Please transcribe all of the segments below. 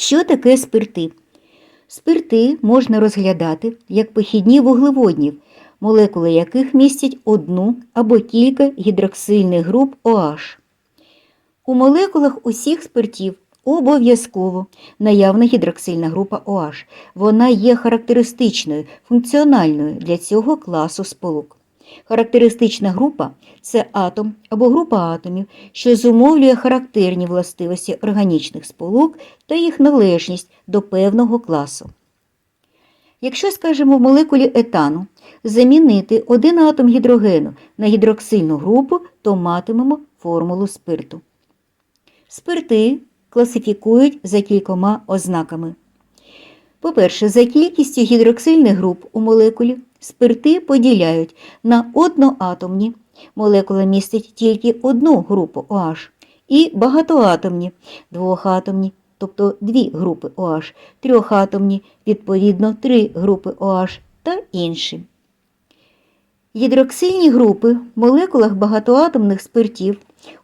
Що таке спирти? Спирти можна розглядати як похідні вуглеводнів, молекули яких містять одну або кілька гідроксильних груп OH. У молекулах усіх спиртів обов'язково наявна гідроксильна група OH. Вона є характеристичною, функціональною для цього класу сполук. Характеристична група це атом або група атомів, що зумовлює характерні властивості органічних сполук та їх належність до певного класу. Якщо, скажімо, в молекулі етану замінити один атом гідрогену на гідроксильну групу, то матимемо формулу спирту. Спирти класифікують за кількома ознаками. По-перше, за кількістю гідроксильних груп у молекулі спирти поділяють на одноатомні, молекула містить тільки одну групу OH, і багатоатомні, двохатомні, тобто дві групи OH, трьохатомні, відповідно, три групи OH та інші. Гідроксильні групи в молекулах багатоатомних спиртів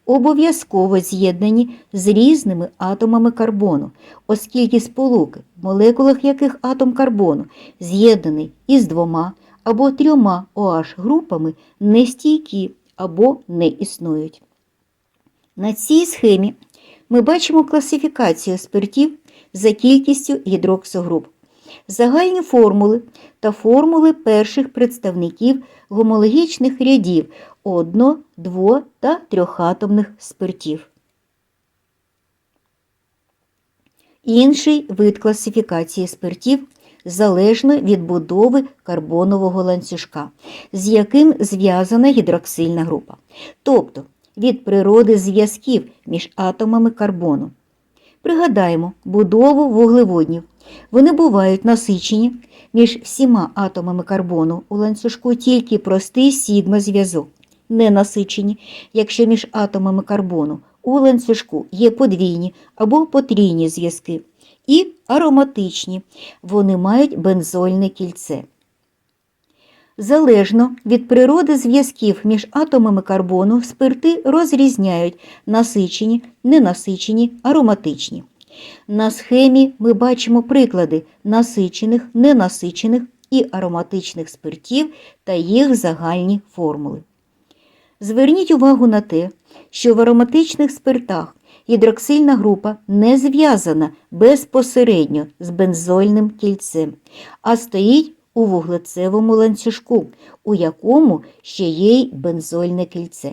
обов'язково з'єднані з різними атомами карбону, оскільки сполуки, в молекулах яких атом карбону з'єднаний із двома або трьома OH групами нестійкі або не існують. На цій схемі ми бачимо класифікацію спиртів за кількістю гідроксогруп, загальні формули та формули перших представників гомологічних рядів одно-, дво- та трьохатомних спиртів. Інший вид класифікації спиртів залежно від будови карбонового ланцюжка, з яким зв'язана гідроксильна група, тобто від природи зв'язків між атомами карбону. Пригадаємо будову вуглеводнів. Вони бувають насичені між всіма атомами карбону у ланцюжку тільки простий сігма-зв'язок, ненасичені, якщо між атомами карбону у ланцюжку є подвійні або потрійні зв'язки, і ароматичні, вони мають бензольне кільце. Залежно від природи зв'язків між атомами карбону спирти розрізняють насичені, ненасичені, ароматичні. На схемі ми бачимо приклади насичених, ненасичених і ароматичних спиртів та їх загальні формули. Зверніть увагу на те, що в ароматичних спиртах гідроксильна група не зв'язана безпосередньо з бензольним кільцем, а стоїть у вуглецевому ланцюжку, у якому ще є й бензольне кільце.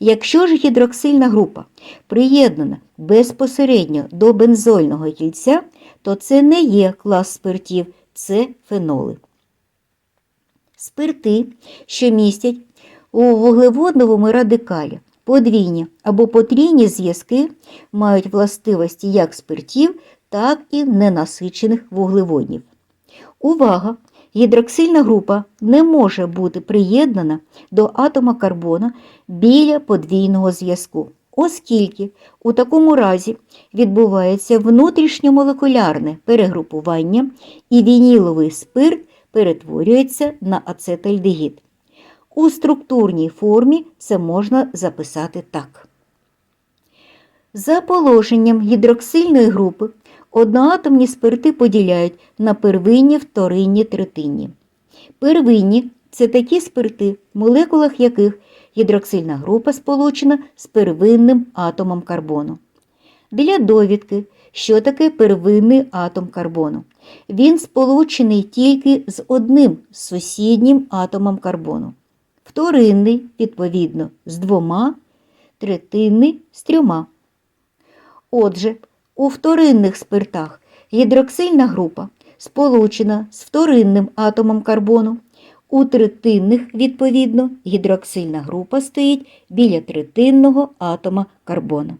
Якщо ж гідроксильна група приєднана безпосередньо до бензольного кільця, то це не є клас спиртів, це феноли. Спирти, що містять у вуглеводновому радикалі подвійні або потрійні зв'язки, мають властивості як спиртів, так і ненасичених вуглеводнів. Увага! Гідроксильна група не може бути приєднана до атома карбона біля подвійного зв'язку, оскільки у такому разі відбувається внутрішньомолекулярне перегрупування і вініловий спирт перетворюється на ацетальдегід. У структурній формі це можна записати так. За положенням гідроксильної групи одноатомні спирти поділяють на первинні, вторинні, третинні. Первинні це такі спирти, в молекулах яких гідроксильна група сполучена з первинним атомом карбону. Для довідки, що таке первинний атом карбону. Він сполучений тільки з одним сусіднім атомом карбону. Вторинний, відповідно, з двома, третинний з трьома. Отже, у вторинних спиртах гідроксильна група сполучена з вторинним атомом карбону. У третинних, відповідно, гідроксильна група стоїть біля третинного атома карбону.